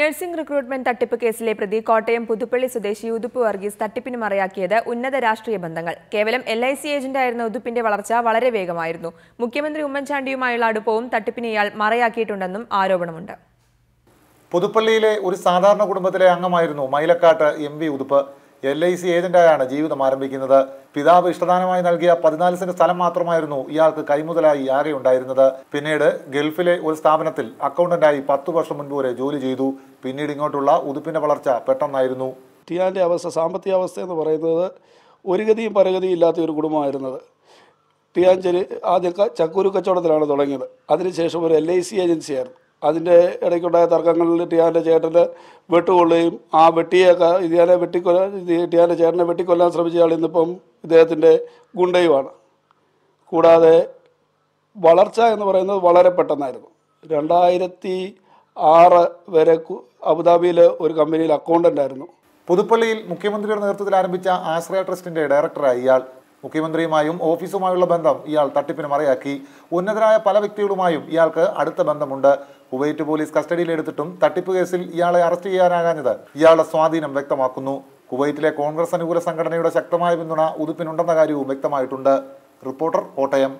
Nursing recruitment തട്ടിപ്പ് കേസിലെ പ്രതി കോട്ടയം പുതുപ്പള്ളി സ്വദേശി ഉതുപ്പ് വർഗീസ് തട്ടിപ്പിന് മറയാക്കിയത് ഉന്നത രാഷ്ട്രീയ ബന്ധങ്ങൾ. കേവലം എൽ ഐ സി ഏജന്റായിരുന്ന ഉതുപ്പിന്റെ വളർച്ച വളരെ വേഗമായിരുന്നു. മുഖ്യമന്ത്രി ഉമ്മൻചാണ്ടിയുമായുള്ള അടുപ്പവും തട്ടിപ്പിന് ഇയാൾ മറയാക്കിയിട്ടുണ്ടെന്നും ആരോപണമുണ്ട്. പുതുപ്പള്ളിയിലെ ഒരു സാധാരണ കുടുംബത്തിലെ അംഗമായിരുന്നു Mylakkattu M V Uthup. L I C ഏജന്റായാണ് ജീവിതം ആരംഭിക്കുന്നത്. പിതാവ് ഇഷ്ടദാനമായി നൽകിയ പതിനാല് സെന്റ് സ്ഥലം മാത്രമായിരുന്നു ഇയാൾക്ക് കൈമുതലായി ആകെ ഉണ്ടായിരുന്നത്. പിന്നീട് ഗൾഫിലെ ഒരു സ്ഥാപനത്തിൽ അക്കൗണ്ടന്റായി പത്തു വർഷം മുൻപ് വരെ ജോലി ചെയ്തു. പിന്നീട് ഇങ്ങോട്ടുള്ള ഉതുപ്പിന്റെ വളർച്ച പെട്ടെന്നായിരുന്നു. ടിയാന്റെ അവസ്ഥ സാമ്പത്തിക അവസ്ഥ എന്ന് പറയുന്നത് ഒരു ഗതിയും പരഗതിയും ഇല്ലാത്ത ഒരു കുടുംബമായിരുന്നത്. ടിയാഞ്ചേരി ആദ്യ ചക്കൂരു കച്ചവടത്തിലാണ് തുടങ്ങിയത്. അതിനുശേഷം ഒരു എൽ ഐ സി ഏജൻസി ആയിരുന്നു അതിന്റെ ഇടയ്ക്കുണ്ടായ തർക്കങ്ങളിൽ ടിയാന്റെ ചേട്ടന്റെ വെട്ടുകൊള്ളുകയും ആ വെട്ടിയെ ഇതിയാനെ വെട്ടിക്കൊല്ലാൻ ടിയാന്റെ ചേട്ടനെ വെട്ടിക്കൊല്ലാൻ ശ്രമിച്ചയാൾ ഇന്നിപ്പം ഇദ്ദേഹത്തിന്റെ ഗുണ്ടയുമാണ്. കൂടാതെ വളർച്ച എന്ന് പറയുന്നത് വളരെ പെട്ടെന്നായിരുന്നു. രണ്ടായിരത്തി ആറ് വരെ അബുദാബിയിൽ ഒരു കമ്പനിയിൽ അക്കൗണ്ടന്റ് ആയിരുന്നു. പുതുപ്പള്ളിയിൽ മുഖ്യമന്ത്രിയുടെ നേതൃത്വത്തിൽ ആരംഭിച്ച ആശ്രയ ട്രസ്റ്റിന്റെ ഡയറക്ടറായി ഇയാൾ മുഖ്യമന്ത്രിയുമായും ഓഫീസുമായുള്ള ബന്ധം ഇയാൾ തട്ടിപ്പിന് മറയാക്കി. ഉന്നതരായ പല വ്യക്തികളുമായും ഇയാൾക്ക് അടുത്ത ബന്ധമുണ്ട്. കുവൈറ്റ് പോലീസ് കസ്റ്റഡിയിലെടുത്തിട്ടും തട്ടിപ്പ് കേസിൽ ഇയാളെ അറസ്റ്റ് ചെയ്യാനാകാഞ്ഞത് ഇയാളുടെ സ്വാധീനം വ്യക്തമാക്കുന്നു. കുവൈറ്റിലെ കോൺഗ്രസ് അനുകൂല സംഘടനയുടെ ശക്തമായ പിന്തുണ ഉതുപ്പിനുണ്ടെന്ന കാര്യവും വ്യക്തമായിട്ടുണ്ട്. റിപ്പോർട്ടർ കോട്ടയം.